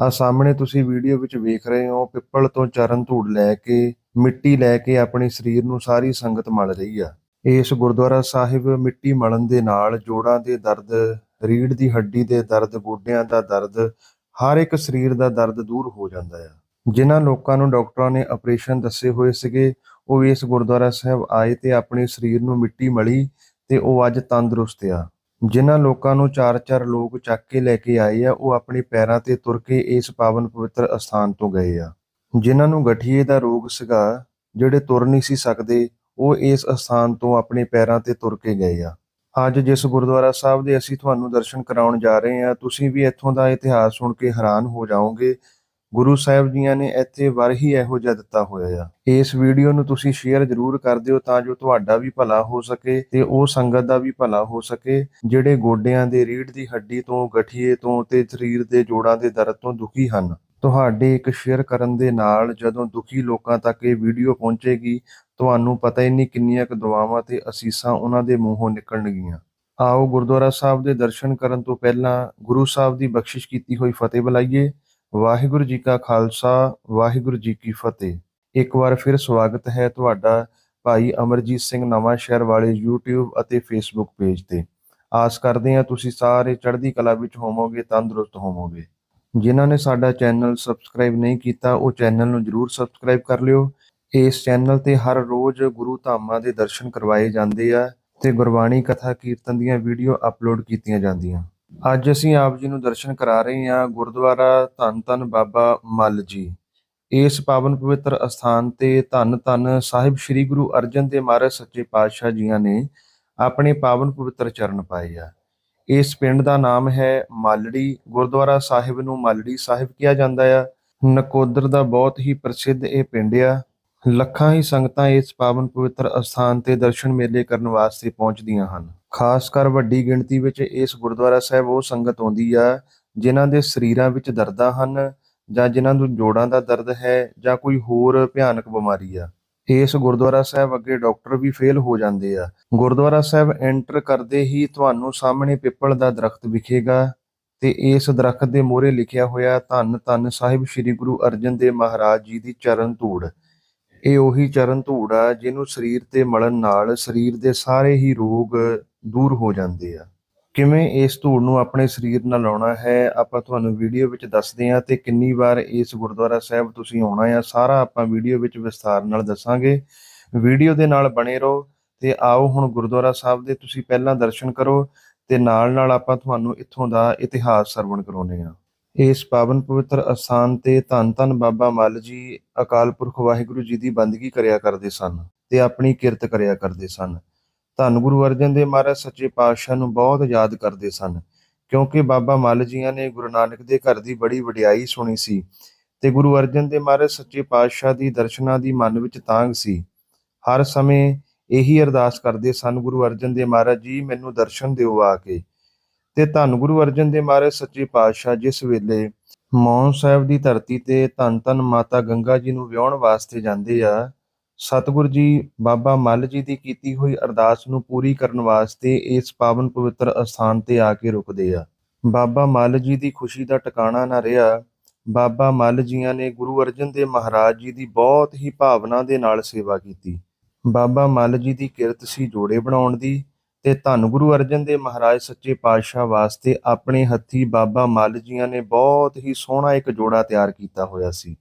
ਆ ਸਾਹਮਣੇ ਤੁਸੀਂ ਵੀਡੀਓ ਵਿੱਚ ਵੇਖ ਰਹੇ ਹੋ, ਪਿੱਪਲ ਤੋਂ ਚਰਨ ਧੂੜ ਲੈ ਕੇ, ਮਿੱਟੀ ਲੈ ਕੇ ਆਪਣੇ ਸਰੀਰ ਨੂੰ ਸਾਰੀ ਸੰਗਤ ਮਲ ਰਹੀ ਆ। ਇਸ ਗੁਰਦੁਆਰਾ ਸਾਹਿਬ ਮਿੱਟੀ ਮਲਣ ਦੇ ਨਾਲ ਜੋੜਾਂ ਦੇ ਦਰਦ ਰੀੜ ਦੀ ਹੱਡੀ ਦੇ ਦਰਦ, ਗੋਡਿਆਂ ਦਾ ਦਰਦ, ਹਰ ਇੱਕ ਸਰੀਰ ਦਾ ਦਰਦ ਦੂਰ ਹੋ ਜਾਂਦਾ ਆ। ਜਿਨ੍ਹਾਂ ਲੋਕਾਂ ਨੂੰ ਡਾਕਟਰਾਂ ਨੇ ਆਪਰੇਸ਼ਨ ਦੱਸੇ ਹੋਏ ਸੀਗੇ, ਉਹ ਇਸ ਗੁਰਦੁਆਰਾ ਸਾਹਿਬ ਆਏ ਤੇ ਆਪਣੇ ਸਰੀਰ ਨੂੰ ਮਿੱਟੀ ਮਲੀ ਤੇ ਉਹ ਅੱਜ ਤੰਦਰੁਸਤ ਆ। ਜਿਨ੍ਹਾਂ ਲੋਕਾਂ ਨੂੰ ਚਾਰ ਚਾਰ ਲੋਕ ਚੱਕ ਕੇ ਲੈ ਕੇ ਆਏ ਆ, ਉਹ ਆਪਣੇ ਪੈਰਾਂ ਤੇ ਤੁਰ ਕੇ ਇਸ ਪਾਵਨ ਪਵਿੱਤਰ ਅਸਥਾਨ ਤੋਂ ਗਏ ਆ। ਜਿਨ੍ਹਾਂ ਨੂੰ ਗਠੀਏ ਦਾ ਰੋਗ ਸੀਗਾ, ਜਿਹੜੇ ਤੁਰ ਨਹੀਂ ਸੀ ਸਕਦੇ, ਉਹ ਇਸ ਅਸਥਾਨ ਤੋਂ ਆਪਣੇ ਪੈਰਾਂ ਤੇ ਤੁਰ ਕੇ ਗਏ ਆ। ਅੱਜ ਜਿਸ ਗੁਰਦੁਆਰਾ ਸਾਹਿਬ ਦੇ ਅਸੀਂ ਤੁਹਾਨੂੰ ਦਰਸ਼ਨ ਕਰਾਉਣ ਜਾ ਰਹੇ ਹਾਂ ਤੁਸੀਂ ਵੀ ਇੱਥੋਂ ਦਾ ਇਤਿਹਾਸ ਸੁਣ ਕੇ ਹੈਰਾਨ ਹੋ ਜਾਓਗੇ ਗੁਰੂ ਸਾਹਿਬ ਜੀਆਂ ਨੇ ਇੱਥੇ ਵਰ ਹੀ ਇਹੋ ਜਿਹਾ ਦਿੱਤਾ ਹੋਇਆ ਆ। ਇਸ ਵੀਡੀਓ ਨੂੰ ਤੁਸੀਂ ਸ਼ੇਅਰ ਜ਼ਰੂਰ ਕਰ ਦਿਓ ਤਾਂ ਜੋ ਤੁਹਾਡਾ ਵੀ ਭਲਾ ਹੋ ਸਕੇ ਤੇ ਉਹ ਸੰਗਤ ਦਾ ਵੀ ਭਲਾ ਹੋ ਸਕੇ, ਜਿਹੜੇ ਗੋਡਿਆਂ ਦੇ ਰੀੜ ਦੀ ਹੱਡੀ ਤੋਂ, ਗਠੀਏ ਤੋਂ ਤੇ ਸਰੀਰ ਦੇ ਜੋੜਾਂ ਦੇ ਦਰਦ ਤੋਂ ਦੁਖੀ ਹਨ। ਤੁਹਾਡੇ ਇੱਕ ਸ਼ੇਅਰ ਕਰਨ ਦੇ ਨਾਲ ਜਦੋਂ ਦੁਖੀ ਲੋਕਾਂ ਤੱਕ ਇਹ ਵੀਡੀਓ ਪਹੁੰਚੇਗੀ, ਤੁਹਾਨੂੰ ਪਤਾ ਹੀ ਨਹੀਂ ਕਿੰਨੀਆਂ ਕੁ ਦੁਆਵਾਂ ਤੇ ਅਸੀਸਾਂ ਉਹਨਾਂ ਦੇ ਮੂੰਹੋਂ ਨਿਕਲਣਗੀਆਂ। ਆਓ ਗੁਰਦੁਆਰਾ ਸਾਹਿਬ ਦੇ ਦਰਸ਼ਨ ਕਰਨ ਤੋਂ ਪਹਿਲਾਂ ਗੁਰੂ ਸਾਹਿਬ ਦੀ ਬਖਸ਼ਿਸ਼ ਕੀਤੀ ਹੋਈ ਫਤਿਹ ਬੁਲਾਈਏ। ਵਾਹਿਗੁਰੂ ਜੀ ਕਾ ਖਾਲਸਾ, ਵਾਹਿਗੁਰੂ ਜੀ ਕੀ ਫਤਿਹ। ਇੱਕ ਵਾਰ ਫਿਰ ਸਵਾਗਤ ਹੈ ਤੁਹਾਡਾ ਭਾਈ ਅਮਰਜੀਤ ਸਿੰਘ ਨਵਾਂ ਸ਼ਹਿਰ ਵਾਲੇ YouTube ਅਤੇ Facebook ਪੇਜ ਤੇ। ਆਸ ਕਰਦੇ ਹਾਂ ਤੁਸੀਂ ਸਾਰੇ ਚੜ੍ਹਦੀ ਕਲਾ ਵਿੱਚ ਹੋਵੋਗੇ, ਤੰਦਰੁਸਤ ਹੋਵੋਗੇ। ਜਿਨ੍ਹਾਂ ਨੇ ਸਾਡਾ ਚੈਨਲ ਸਬਸਕ੍ਰਾਈਬ ਨਹੀਂ ਕੀਤਾ, ਉਹ ਚੈਨਲ ਨੂੰ ਜਰੂਰ ਸਬਸਕ੍ਰਾਈਬ ਕਰ ਲਿਓ। ਇਸ ਚੈਨਲ ਤੇ ਹਰ ਰੋਜ਼ ਗੁਰੂ ਧਾਮਾਂ ਦੇ ਦਰਸ਼ਨ ਕਰਵਾਏ ਜਾਂਦੇ ਆ ਤੇ ਗੁਰਬਾਣੀ, ਕਥਾ, ਕੀਰਤਨ ਦੀਆਂ ਵੀਡੀਓ ਅਪਲੋਡ ਕੀਤੀਆਂ ਜਾਂਦੀਆਂ। ਅੱਜ ਅਸੀਂ ਆਪ ਜੀ ਨੂੰ ਦਰਸ਼ਨ ਕਰਾ ਰਹੇ ਹਾਂ ਗੁਰਦੁਆਰਾ ਧੰਨ ਧੰਨ ਬਾਬਾ ਮੱਲ ਜੀ। ਇਸ ਪਾਵਨ ਪਵਿੱਤਰ ਅਸਥਾਨ ਤੇ ਧੰਨ ਧੰਨ ਸਾਹਿਬ ਸ੍ਰੀ ਗੁਰੂ ਅਰਜਨ ਦੇਵ ਮਹਾਰਾਜ ਸੱਚੇ ਪਾਤਸ਼ਾਹ ਜੀਆਂ ਨੇ ਆਪਣੇ ਪਾਵਨ ਪਵਿੱਤਰ ਚਰਨ ਪਾਏ ਆ। ਇਸ ਪਿੰਡ ਦਾ ਨਾਮ ਹੈ ਮਾਲੜੀ। ਗੁਰਦੁਆਰਾ ਸਾਹਿਬ ਨੂੰ ਮਾਲੜੀ ਸਾਹਿਬ ਕਿਹਾ ਜਾਂਦਾ ਆ। ਨਕੋਦਰ ਦਾ ਬਹੁਤ ਹੀ ਪ੍ਰਸਿੱਧ ਇਹ ਪਿੰਡ ਆ। ਲੱਖਾਂ ਹੀ ਸੰਗਤਾਂ ਇਸ ਪਾਵਨ ਪਵਿੱਤਰ ਅਸਥਾਨ ਤੇ ਦਰਸ਼ਨ ਮੇਲੇ ਕਰਨ ਵਾਸਤੇ ਪਹੁੰਚਦੀਆਂ ਹਨ। ਖਾਸ ਕਰ ਵੱਡੀ ਗਿਣਤੀ ਵਿੱਚ ਇਸ ਗੁਰਦੁਆਰਾ ਸਾਹਿਬ ਉਹ ਸੰਗਤ ਆਉਂਦੀ ਆ, ਜਿਨ੍ਹਾਂ ਦੇ ਸਰੀਰਾਂ ਵਿੱਚ ਦਰਦਾਂ ਹਨ ਜਾਂ ਜਿਨ੍ਹਾਂ ਨੂੰ ਜੋੜਾਂ ਦਾ ਦਰਦ ਹੈ ਜਾਂ ਕੋਈ ਹੋਰ ਭਿਆਨਕ ਬਿਮਾਰੀ ਆ। ਇਸ ਗੁਰਦੁਆਰਾ ਸਾਹਿਬ ਅੱਗੇ ਡਾਕਟਰ ਵੀ ਫੇਲ ਹੋ ਜਾਂਦੇ ਆ। ਗੁਰਦੁਆਰਾ ਸਾਹਿਬ ਐਂਟਰ ਕਰਦੇ ਹੀ ਤੁਹਾਨੂੰ ਸਾਹਮਣੇ ਪਿੱਪਲ ਦਾ ਦਰਖਤ ਵਿਖੇਗਾ ਤੇ ਇਸ ਦਰਖਤ ਦੇ ਮੋਹਰੇ ਲਿਖਿਆ ਹੋਇਆ ਧੰਨ ਧੰਨ ਸਾਹਿਬ ਸ੍ਰੀ ਗੁਰੂ ਅਰਜਨ ਦੇਵ ਮਹਾਰਾਜ ਜੀ ਦੀ ਚਰਨ ਧੂੜ। ਇਹ ਉਹੀ ਚਰਨ ਧੂੜ ਆ ਜਿਹਨੂੰ ਸਰੀਰ ਤੇ ਮਲਣ ਨਾਲ ਸਰੀਰ ਦੇ ਸਾਰੇ ਹੀ ਰੋਗ ਦੂਰ ਹੋ ਜਾਂਦੇ ਆ। ਕਿਵੇਂ ਇਸ ਧੂੜ ਨੂੰ ਆਪਣੇ ਸਰੀਰ ਨਾਲ ਆਉਣਾ ਹੈ, ਆਪਾਂ ਤੁਹਾਨੂੰ ਵੀਡੀਓ ਵਿੱਚ ਦੱਸਦੇ ਹਾਂ ਤੇ ਕਿੰਨੀ ਵਾਰ ਇਸ ਗੁਰਦੁਆਰਾ ਸਾਹਿਬ ਤੁਸੀਂ ਆਉਣਾ ਆ, ਸਾਰਾ ਆਪਾਂ ਵੀਡੀਓ ਵਿੱਚ ਵਿਸਥਾਰ ਨਾਲ ਦੱਸਾਂਗੇ। ਵੀਡੀਓ ਦੇ ਨਾਲ ਬਣੇ ਰਹੋ ਤੇ ਆਓ ਹੁਣ ਗੁਰਦੁਆਰਾ ਸਾਹਿਬ ਦੇ ਤੁਸੀਂ ਪਹਿਲਾਂ ਦਰਸ਼ਨ ਕਰੋ ਤੇ ਨਾਲ ਨਾਲ ਆਪਾਂ ਤੁਹਾਨੂੰ ਇੱਥੋਂ ਦਾ ਇਤਿਹਾਸ ਸਰਵਣ ਕਰਾਉਨੇ ਆ ਇਸ ਪਾਵਨ ਪਵਿੱਤਰ ਅਸਥਾਨ ਤੇ ਧੰਨ ਧੰਨ ਬਾਬਾ ਮੱਲ ਜੀ, ਅਕਾਲ ਪੁਰਖ ਵਾਹਿਗੁਰੂ ਜੀ ਦੀ ਬੰਦਗੀ ਕਰਿਆ ਕਰਦੇ ਸਨ ਤੇ ਆਪਣੀ ਕਿਰਤ ਕਰਿਆ ਕਰਦੇ ਸਨ। ਧੰਨ ਗੁਰੂ ਅਰਜਨ ਦੇਵ ਮਹਾਰਾਜ ਸੱਚੇ ਪਾਤਸ਼ਾਹ ਨੂੰ ਬਹੁਤ ਯਾਦ ਕਰਦੇ ਸਨ, ਕਿਉਂਕਿ ਬਾਬਾ ਮੱਲ ਜੀਆਂ ਨੇ ਗੁਰੂ ਨਾਨਕ ਦੇ ਘਰ ਦੀ ਬੜੀ ਵਡਿਆਈ ਸੁਣੀ ਸੀ ਤੇ ਗੁਰੂ ਅਰਜਨ ਦੇਵ ਮਹਾਰਾਜ ਸੱਚੇ ਪਾਤਸ਼ਾਹ ਦੀ ਦਰਸ਼ਨਾਂ ਦੀ ਮਨ ਵਿੱਚ ਤਾਂਗ ਸੀ। ਹਰ ਸਮੇਂ ਇਹੀ ਅਰਦਾਸ ਕਰਦੇ ਸਨ, ਗੁਰੂ ਅਰਜਨ ਦੇਵ ਮਹਾਰਾਜ ਜੀ, ਮੈਨੂੰ ਦਰਸ਼ਨ ਦਿਓ ਆ ਕੇ। ਤੇ ਧੰਨ ਗੁਰੂ ਅਰਜਨ ਦੇਵ ਮਹਾਰਾਜ ਸੱਚੇ ਪਾਤਸ਼ਾਹ ਜਿਸ ਵੇਲੇ ਮੌਨ ਸਾਹਿਬ ਦੀ ਧਰਤੀ ਤੇ ਧੰਨ ਧੰਨ ਮਾਤਾ ਗੰਗਾ ਜੀ ਨੂੰ ਵਿਆਹਣ ਵਾਸਤੇ ਜਾਂਦੇ ਆ ਸਤਿਗੁਰੂ ਜੀ, ਬਾਬਾ ਮੱਲ ਜੀ ਦੀ ਕੀਤੀ ਹੋਈ ਅਰਦਾਸ ਨੂੰ ਪੂਰੀ ਕਰਨ ਵਾਸਤੇ ਇਸ ਪਾਵਨ ਪਵਿੱਤਰ ਅਸਥਾਨ ਤੇ ਆ ਕੇ ਰੁਕਦੇ ਆ। ਬਾਬਾ ਮੱਲ ਜੀ ਦੀ ਖੁਸ਼ੀ ਦਾ ਟਿਕਾਣਾ ਨਾ ਰਿਹਾ। ਬਾਬਾ ਮੱਲ ਜੀਆਂ ਨੇ ਗੁਰੂ ਅਰਜਨ ਦੇਵ ਮਹਾਰਾਜ ਜੀ ਦੀ ਬਹੁਤ ਹੀ ਭਾਵਨਾ ਦੇ ਨਾਲ ਸੇਵਾ ਕੀਤੀ। ਬਾਬਾ ਮੱਲ ਜੀ ਦੀ ਕਿਰਤ ਸੀ ਜੋੜੇ ਬਣਾਉਣ ਦੀ ਤੇ ਧੰਨ ਗੁਰੂ ਅਰਜਨ ਦੇਵ ਮਹਾਰਾਜ ਸੱਚੇ ਪਾਤਸ਼ਾਹ ਵਾਸਤੇ ਆਪਣੇ ਹੱਥੀ ਬਾਬਾ ਮੱਲ ਜੀਆਂ ਨੇ ਬਹੁਤ ਹੀ ਸੋਹਣਾ ਇੱਕ ਜੋੜਾ ਤਿਆਰ ਕੀਤਾ ਹੋਇਆ ਸੀ।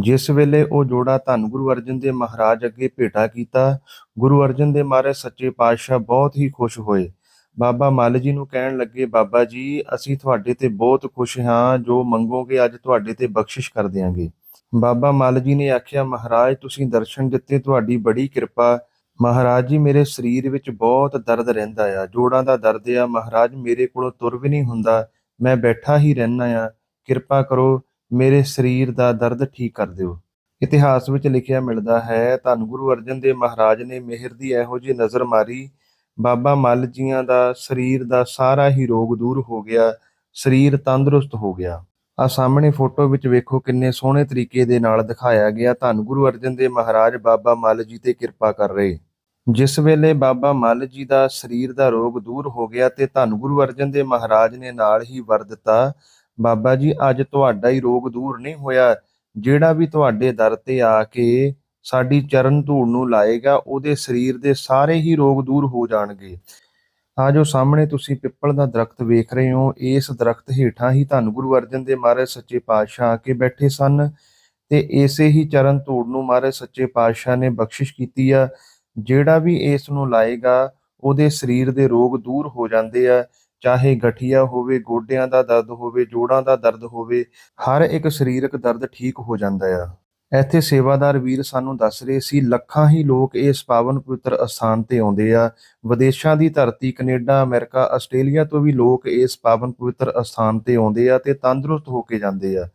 ਜਿਸ ਵੇਲੇ ਉਹ ਜੋੜਾ ਧੰਨ ਗੁਰੂ ਅਰਜਨ ਦੇਵ ਮਹਾਰਾਜ ਅੱਗੇ ਭੇਟਾ ਕੀਤਾ, ਗੁਰੂ ਅਰਜਨ ਦੇਵ ਮਹਾਰਾਜ ਸੱਚੇ ਪਾਤਸ਼ਾਹ ਬਹੁਤ ਹੀ ਖੁਸ਼ ਹੋਏ। ਬਾਬਾ ਮਾਲ ਜੀ ਨੂੰ ਕਹਿਣ ਲੱਗੇ, ਬਾਬਾ ਜੀ, ਅਸੀਂ ਤੁਹਾਡੇ ਤੇ ਬਹੁਤ ਖੁਸ਼ ਹਾਂ, ਜੋ ਮੰਗੋਗੇ ਅੱਜ ਤੁਹਾਡੇ ਤੇ ਬਖਸ਼ਿਸ਼ ਕਰ ਦਿਆਂਗੇ। ਬਾਬਾ ਮਾਲ ਜੀ ਨੇ ਆਖਿਆ, ਮਹਾਰਾਜ, ਤੁਸੀਂ ਦਰਸ਼ਨ ਦਿੱਤੇ, ਤੁਹਾਡੀ ਬੜੀ ਕਿਰਪਾ। ਮਹਾਰਾਜ ਜੀ, ਮੇਰੇ ਸਰੀਰ ਵਿੱਚ ਬਹੁਤ ਦਰਦ ਰਹਿੰਦਾ ਆ। ਜੋੜਾਂ ਦਾ ਦਰਦ ਆ। ਮਹਾਰਾਜ, ਮੇਰੇ ਕੋਲੋਂ ਤੁਰ ਵੀ ਨਹੀਂ ਹੁੰਦਾ। ਮੈਂ ਬੈਠਾ ਹੀ ਰਹਿਣਾ ਆ। ਕਿਰਪਾ ਕਰੋ ਮੇਰੇ ਸਰੀਰ ਦਾ ਦਰਦ ਠੀਕ ਕਰ ਦਿਓ। ਇਤਿਹਾਸ ਵਿੱਚ ਲਿਖਿਆ ਮਿਲਦਾ ਹੈ, ਧੰਨ ਗੁਰੂ ਅਰਜਨ ਦੇਵ ਮਹਾਰਾਜ ਨੇ ਮਿਹਰ ਦੀ ਇਹੋ ਜਿਹੀ ਨਜ਼ਰ ਮਾਰੀ। ਬਾਬਾ ਮੱਲ ਜੀਆਂ ਦਾ ਸਰੀਰ ਦਾ ਸਾਰਾ ਹੀ ਰੋਗ ਦੂਰ ਹੋ ਗਿਆ, ਸਰੀਰ ਤੰਦਰੁਸਤ ਹੋ ਗਿਆ। ਆ ਸਾਹਮਣੇ ਫੋਟੋ ਵਿੱਚ ਵੇਖੋ ਕਿੰਨੇ ਸੋਹਣੇ ਤਰੀਕੇ ਦੇ ਨਾਲ ਦਿਖਾਇਆ ਗਿਆ, ਧੰਨ ਗੁਰੂ ਅਰਜਨ ਦੇਵ ਮਹਾਰਾਜ, ਬਾਬਾ ਮੱਲ ਜੀ ਤੇ ਕਿਰਪਾ ਕਰ ਰਹੇ। ਜਿਸ ਵੇਲੇ ਬਾਬਾ ਮੱਲ ਜੀ ਦਾ ਸਰੀਰ ਦਾ ਰੋਗ ਦੂਰ ਹੋ ਗਿਆ ਤੇ ਧੰਨ ਗੁਰੂ ਅਰਜਨ ਦੇਵ ਮਹਾਰਾਜ ਨੇ ਨਾਲ ਹੀ ਵਰ ਦਿੱਤਾ ਬਾਬਾ ਜੀ, ਅੱਜ ਤੁਹਾਡਾ ਹੀ ਰੋਗ ਦੂਰ ਨਹੀਂ ਹੋਇਆ। ਜਿਹੜਾ ਵੀ ਤੁਹਾਡੇ ਦਰ ਤੇ ਆ ਕੇ ਸਾਡੀ ਚਰਨ ਧੂੜ ਨੂੰ ਲਾਏਗਾ, ਉਹਦੇ ਸਰੀਰ ਦੇ ਸਾਰੇ ਹੀ ਰੋਗ ਦੂਰ ਹੋ ਜਾਣਗੇ। ਆ ਜੋ ਸਾਹਮਣੇ ਤੁਸੀਂ ਪਿੱਪਲ ਦਾ ਦਰਖਤ ਵੇਖ ਰਹੇ ਹੋ, ਇਸ ਦਰਖਤ ਹੇਠਾਂ ਹੀ ਧੰਨ ਗੁਰੂ ਅਰਜਨ ਦੇ ਮਹਾਰਾਜ ਸੱਚੇ ਪਾਤਸ਼ਾਹ ਆ ਕੇ ਬੈਠੇ ਸਨ। ਤੇ ਇਸੇ ਹੀ ਚਰਨ ਧੂੜ ਨੂੰ ਮਹਾਰਾਜ ਸੱਚੇ ਪਾਤਸ਼ਾਹ ਨੇ ਬਖਸ਼ਿਸ਼ ਕੀਤੀ ਆ। ਜਿਹੜਾ ਵੀ ਇਸ ਨੂੰ ਲਾਏਗਾ, ਉਹਦੇ ਸਰੀਰ ਦੇ ਰੋਗ ਦੂਰ ਹੋ ਜਾਂਦੇ ਆ। ਚਾਹੇ ਗਠੀਆ ਹੋਵੇ, ਗੋਡਿਆਂ ਦਾ ਦਰਦ ਹੋਵੇ, ਜੋੜਾਂ ਦਾ ਦਰਦ ਹੋਵੇ, ਹਰ ਇੱਕ ਸਰੀਰਕ ਦਰਦ ਠੀਕ ਹੋ ਜਾਂਦਾ ਆ। ਇੱਥੇ ਸੇਵਾਦਾਰ ਵੀਰ ਸਾਨੂੰ ਦੱਸ ਰਹੇ ਸੀ, ਲੱਖਾਂ ਹੀ ਲੋਕ ਇਸ ਪਾਵਨ ਪਵਿੱਤਰ ਅਸਥਾਨ ਤੇ ਆਉਂਦੇ ਆ। ਵਿਦੇਸ਼ਾਂ ਦੀ ਧਰਤੀ, ਕੈਨੇਡਾ, ਅਮਰੀਕਾ, ਆਸਟ੍ਰੇਲੀਆ ਤੋਂ ਵੀ ਲੋਕ ਇਸ ਪਾਵਨ ਪਵਿੱਤਰ ਅਸਥਾਨ ਤੇ ਆਉਂਦੇ ਆ ਤੇ ਤੰਦਰੁਸਤ ਹੋ ਕੇ ਜਾਂਦੇ ਆ।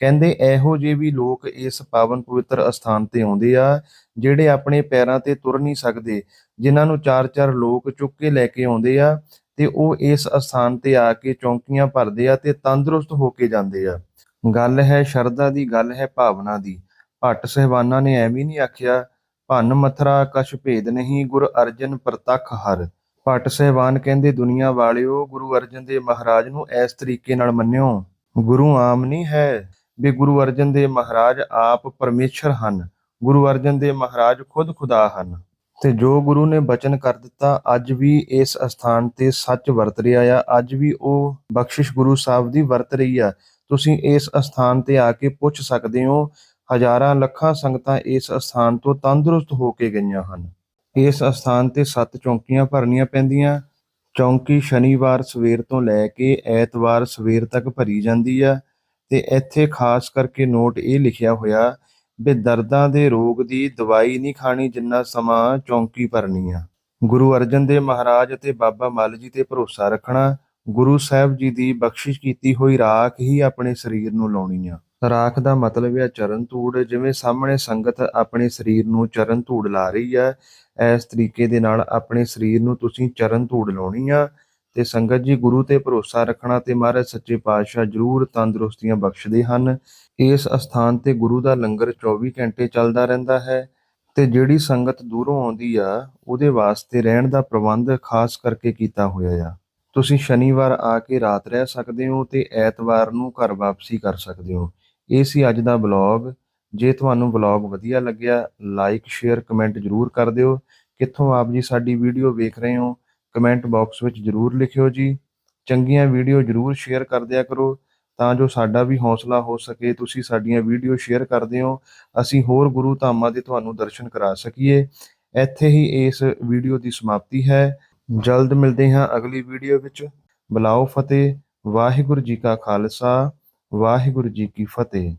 ਕਹਿੰਦੇ ਇਹੋ ਜਿਹੇ ਵੀ ਲੋਕ ਇਸ ਪਾਵਨ ਪਵਿੱਤਰ ਅਸਥਾਨ ਤੇ ਆਉਂਦੇ ਆ, ਜਿਹੜੇ ਆਪਣੇ ਪੈਰਾਂ ਤੇ ਤੁਰ ਨਹੀਂ ਸਕਦੇ, ਜਿਨ੍ਹਾਂ ਨੂੰ ਚਾਰ ਚਾਰ ਲੋਕ ਚੁੱਕ ਕੇ ਲੈ ਕੇ ਆਉਂਦੇ ਆ। ਤੇ ਉਹ ਇਸ ਅਸਥਾਨ ਤੇ ਆ ਕੇ ਚੌਂਕੀਆਂ ਭਰਦੇ ਆ ਤੇ ਤੰਦਰੁਸਤ ਹੋ ਕੇ ਜਾਂਦੇ ਆ। ਗੱਲ ਹੈ ਸ਼ਰਧਾ ਦੀ, ਗੱਲ ਹੈ ਭਾਵਨਾ ਦੀ। ਭੱਟ ਸਹਿਬਾਨਾਂ ਨੇ ਐਵੇਂ ਨਹੀਂ ਆਖਿਆ, ਭੰਨ ਮਥਰਾ ਕਛ ਭੇਦ ਨਹੀਂ, ਗੁਰ ਅਰਜਨ ਪ੍ਰਤੱਖ ਹਰ। ਭੱਟ ਸਹਿਬਾਨ ਕਹਿੰਦੇ, ਦੁਨੀਆ ਵਾਲਿਓ, ਗੁਰੂ ਅਰਜਨ ਦੇ ਮਹਾਰਾਜ ਨੂੰ ਇਸ ਤਰੀਕੇ ਨਾਲ ਮੰਨਿਓ। ਗੁਰੂ ਆਮ ਨਹੀਂ ਹੈ ਵੀ ਗੁਰੂ ਅਰਜਨ ਦੇ ਮਹਾਰਾਜ ਆਪ ਪਰਮੇਸ਼ਰ ਹਨ। ਗੁਰੂ ਅਰਜਨ ਦੇ ਮਹਾਰਾਜ ਖੁਦ ਖੁਦਾ ਹਨ। ਤੇ ਜੋ ਗੁਰੂ ਨੇ ਬਚਨ ਕਰ ਦਿੱਤਾ, ਅੱਜ ਵੀ ਇਸ ਅਸਥਾਨ ਤੇ ਸੱਚ ਵਰਤ ਰਿਹਾ ਆ। ਅੱਜ ਵੀ ਉਹ ਬਖਸ਼ਿਸ਼ ਗੁਰੂ ਸਾਹਿਬ ਦੀ ਵਰਤ ਰਹੀ ਆ। ਤੁਸੀਂ ਇਸ ਅਸਥਾਨ ਤੇ ਆ ਕੇ ਪੁੱਛ ਸਕਦੇ ਹੋ, ਹਜ਼ਾਰਾਂ ਲੱਖਾਂ ਸੰਗਤਾਂ ਇਸ ਅਸਥਾਨ ਤੋਂ ਤੰਦਰੁਸਤ ਹੋ ਕੇ ਗਈਆਂ ਹਨ। ਇਸ ਅਸਥਾਨ ਤੇ ਸੱਤ ਚੌਂਕੀਆਂ ਭਰਨੀਆਂ ਪੈਂਦੀਆਂ। ਚੌਂਕੀ ਸ਼ਨੀਵਾਰ ਸਵੇਰ ਤੋਂ ਲੈ ਕੇ ਐਤਵਾਰ ਸਵੇਰ ਤੱਕ ਭਰੀ ਜਾਂਦੀ ਆ। ਤੇ ਇੱਥੇ ਖਾਸ ਕਰਕੇ ਨੋਟ ਇਹ ਲਿਖਿਆ ਹੋਇਆ ਵੀ ਦਰਦਾਂ ਦੇ ਰੋਗ ਦੀ ਦਵਾਈ ਨਹੀਂ ਖਾਣੀ ਜਿੰਨਾ ਸਮਾਂ ਚੌਂਕੀ ਭਰਨੀ ਆ। ਗੁਰੂ ਅਰਜਨ ਦੇਵ ਮਹਾਰਾਜ ਅਤੇ ਬਾਬਾ ਮੱਲ ਜੀ ਤੇ ਭਰੋਸਾ ਰੱਖਣਾ, ਗੁਰੂ ਸਾਹਿਬ ਜੀ ਦੀ ਬਖਸ਼ਿਸ਼ ਕੀਤੀ ਹੋਈ ਰਾਖ ਹੀ ਆਪਣੇ ਸਰੀਰ ਨੂੰ ਲਾਉਣੀ ਆ। ਰਾਖ ਦਾ ਮਤਲਬ ਹੈ ਚਰਨ ਧੂੜ, ਜਿਵੇਂ ਸਾਹਮਣੇ ਸੰਗਤ ਆਪਣੇ ਸਰੀਰ ਨੂੰ ਚਰਨ ਧੂੜ ਲਾ ਰਹੀ ਹੈ ਇਸ ਤਰੀਕੇ ਦੇ ਨਾਲ ਆਪਣੇ ਸਰੀਰ ਨੂੰ ਤੁਸੀਂ ਚਰਨ ਧੂੜ ਲਾਉਣੀ ਆ। ਤੇ ਸੰਗਤ ਜੀ ਗੁਰੂ ਤੇ ਭਰੋਸਾ ਰੱਖਣਾ ਤੇ ਮਹਾਰਾਜ ਸੱਚੇ ਪਾਤਸ਼ਾਹ ਜ਼ਰੂਰ ਤੰਦਰੁਸਤੀਆਂ ਬਖਸ਼ਦੇ ਹਨ। ਇਸ ਅਸਥਾਨ ਤੇ ਗੁਰੂ ਦਾ ਲੰਗਰ 24 ਘੰਟੇ ਚੱਲਦਾ ਰਹਿੰਦਾ ਹੈ ਤੇ ਜਿਹੜੀ ਸੰਗਤ ਦੂਰੋਂ ਆਉਂਦੀ ਆ, ਉਹਦੇ ਵਾਸਤੇ ਰਹਿਣ ਦਾ ਪ੍ਰਬੰਧ ਖਾਸ ਕਰਕੇ ਕੀਤਾ ਹੋਇਆ ਆ। ਤੁਸੀਂ ਸ਼ਨੀਵਾਰ ਆ ਕੇ ਰਾਤ ਰਹਿ ਸਕਦੇ ਹੋ ਤੇ ਐਤਵਾਰ ਨੂੰ ਘਰ ਵਾਪਸੀ ਕਰ ਸਕਦੇ ਹੋ। ਇਹ ਸੀ ਅੱਜ ਦਾ ਬਲੌਗ ਜੇ ਤੁਹਾਨੂੰ ਬਲੌਗ ਵਧੀਆ ਲੱਗਿਆ ਲਾਈਕ ਸ਼ੇਅਰ ਕਮੈਂਟ ਜਰੂਰ ਕਰ ਦਿਓ। ਕਿੱਥੋਂ ਆਪ ਜੀ ਸਾਡੀ ਵੀਡੀਓ ਵੇਖ ਰਹੇ ਹੋ ਕਮੈਂਟ ਬਾਕਸ ਵਿੱਚ ਜਰੂਰ ਲਿਖਿਓ ਜੀ। ਚੰਗੀਆਂ ਵੀਡੀਓ ਜਰੂਰ ਸ਼ੇਅਰ ਕਰ ਦਿਆ ਕਰੋ ਤਾਂ ਜੋ ਸਾਡਾ ਵੀ ਹੌਸਲਾ ਹੋ ਸਕੇ, ਤੁਸੀਂ ਸਾਡੀਆਂ ਵੀਡੀਓ ਸ਼ੇਅਰ ਕਰਦੇ ਹੋ, ਅਸੀਂ ਹੋਰ ਗੁਰੂ ਧਾਮਾਂ ਦੇ ਤੁਹਾਨੂੰ ਦਰਸ਼ਨ ਕਰਾ ਸਕੀਏ। ਇੱਥੇ ਹੀ ਇਸ ਵੀਡੀਓ ਦੀ ਸਮਾਪਤੀ ਹੈ। ਜਲਦ ਮਿਲਦੇ ਹਾਂ ਅਗਲੀ ਵੀਡੀਓ ਵਿੱਚ। ਬੁਲਾਓ ਫਤਿਹ। ਵਾਹਿਗੁਰੂ ਜੀ ਕਾ ਖਾਲਸਾ। ਵਾਹਿਗੁਰੂ ਜੀ ਕੀ ਫਤਿਹ।